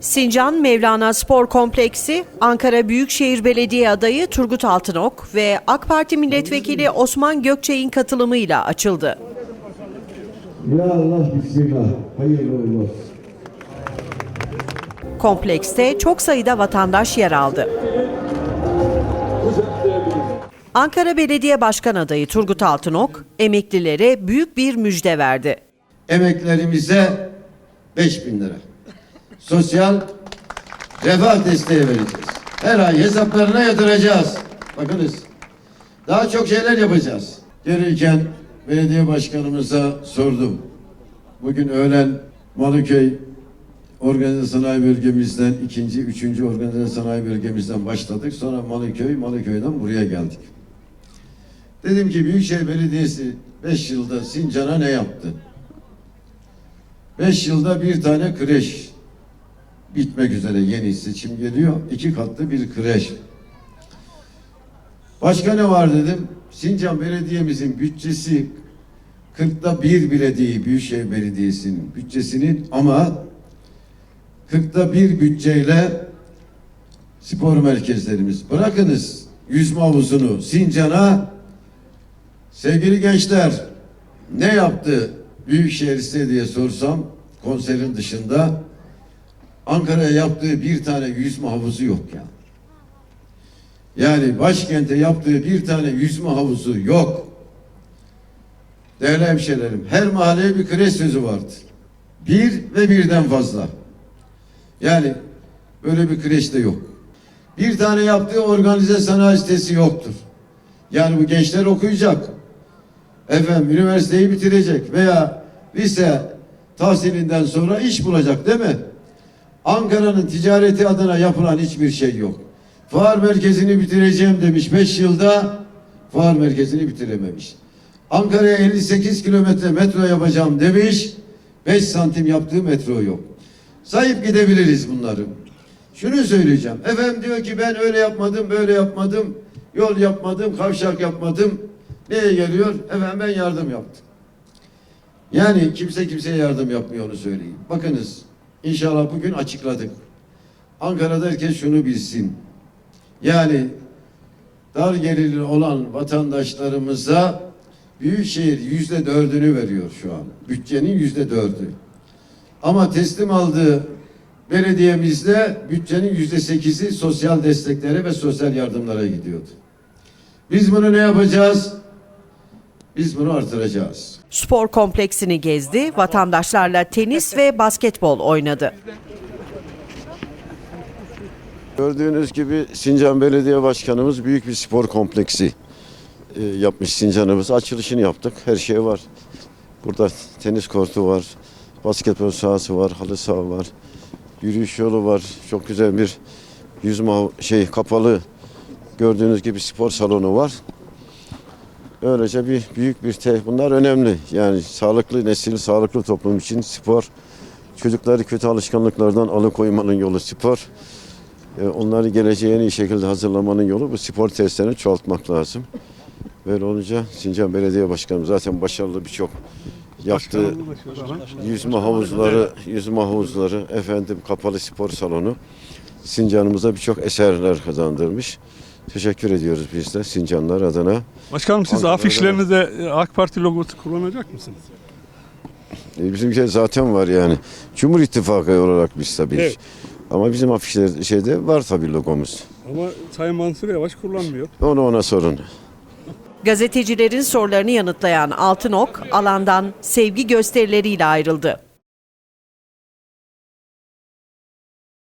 Sincan Mevlana Spor Kompleksi, Ankara Büyükşehir Belediye adayı Turgut Altınok ve AK Parti Milletvekili Osman Gökçek'in katılımıyla açıldı. Ya Allah Bismillah. Hayırlı olsun. Komplekste çok sayıda vatandaş yer aldı. Ankara Belediye Başkan adayı Turgut Altınok, emeklilere büyük bir müjde verdi. Emeklerimize 5000 lira. Sosyal refah desteği vereceğiz. Her ay hesaplarına yatıracağız. Bakınız. Daha çok şeyler yapacağız. Gelirken belediye başkanımıza sordum. Bugün öğlen Malıköy Organize Sanayi Bölgemizden ikinci, üçüncü Organize Sanayi Bölgemizden başladık. Sonra Malıköy, Malıköy'den buraya geldik. Dedim ki Büyükşehir Belediyesi 5 yılda Sincan'a ne yaptı? 5 yılda bir tane kreş bitmek üzere yeni seçim geliyor. İki katlı bir kreş. Başka ne var dedim. Sincan Belediye'mizin bütçesi 40'ta bir bile Büyükşehir Belediyesi'nin bütçesinin ama 40'ta bir bütçeyle spor merkezlerimiz. Bırakınız yüzme havuzunu Sincan'a sevgili gençler ne yaptı Büyükşehir size diye sorsam konserin dışında Ankara'ya yaptığı bir tane yüzme havuzu yok ya. Yani başkente yaptığı bir tane yüzme havuzu yok. Değerli hemşehrilerim, her mahalleye bir kreş sözü vardı. Bir ve birden fazla. Yani böyle bir kreş de yok. Bir tane yaptığı organize sanayi sitesi yoktur. Yani bu gençler okuyacak. Efendim üniversiteyi bitirecek veya lise tahsilinden sonra iş bulacak değil mi? Ankara'nın ticareti adına yapılan hiçbir şey yok. Fuar merkezini bitireceğim demiş 5 yılda fuar merkezini bitirememiş. Ankara'ya 58 kilometre metro yapacağım demiş 5 santim yaptığı metro yok. Sayıp gidebiliriz bunları. Şunu söyleyeceğim. Efendim diyor ki ben öyle yapmadım, böyle yapmadım, yol yapmadım, kavşak yapmadım. Neye geliyor? Efendim ben yardım yaptım. Yani kimse kimseye yardım yapmıyor onu söyleyeyim. Bakınız inşallah bugün açıkladık. Ankara'da herkes şunu bilsin. Yani dar gelirli olan vatandaşlarımıza Büyükşehir yüzde dördünü veriyor şu an. Bütçenin yüzde dördü. Ama teslim aldığı belediyemizde bütçenin yüzde sekizi sosyal desteklere ve sosyal yardımlara gidiyordu. Biz bunu ne yapacağız? Biz bunu artıracağız. Spor kompleksini gezdi, vatandaşlarla tenis ve basketbol oynadı. Gördüğünüz gibi Sincan Belediye Başkanımız büyük bir spor kompleksi e, yapmış Sincan'ımız. Açılışını yaptık. Her şey var. Burada tenis kortu var, basketbol sahası var, halı saha var, yürüyüş yolu var. Çok güzel bir yüzme şey kapalı gördüğünüz gibi spor salonu var. Öylece bir büyük bir te bunlar önemli. Yani sağlıklı nesil, sağlıklı toplum için spor çocukları kötü alışkanlıklardan alıkoymanın yolu spor. E, onları geleceğe en iyi şekilde hazırlamanın yolu bu spor testlerini çoğaltmak lazım. Böyle olunca Sincan Belediye Başkanım zaten başarılı birçok yaptığı yüzme havuzları, yüzme havuzları, efendim kapalı spor salonu Sincan'ımıza birçok eserler kazandırmış. Teşekkür ediyoruz biz de Sincanlar adına. Başkanım siz Ankara'da afişlerinizde AK Parti logosu kullanacak mısınız? E, Bizim şey zaten var yani. Cumhur İttifakı olarak biz tabii. Evet. Ama bizim afişler şeyde var tabii logomuz. Ama Sayın Mansur Yavaş kullanmıyor. Onu ona sorun. Gazetecilerin sorularını yanıtlayan Altınok, alandan sevgi gösterileriyle ayrıldı.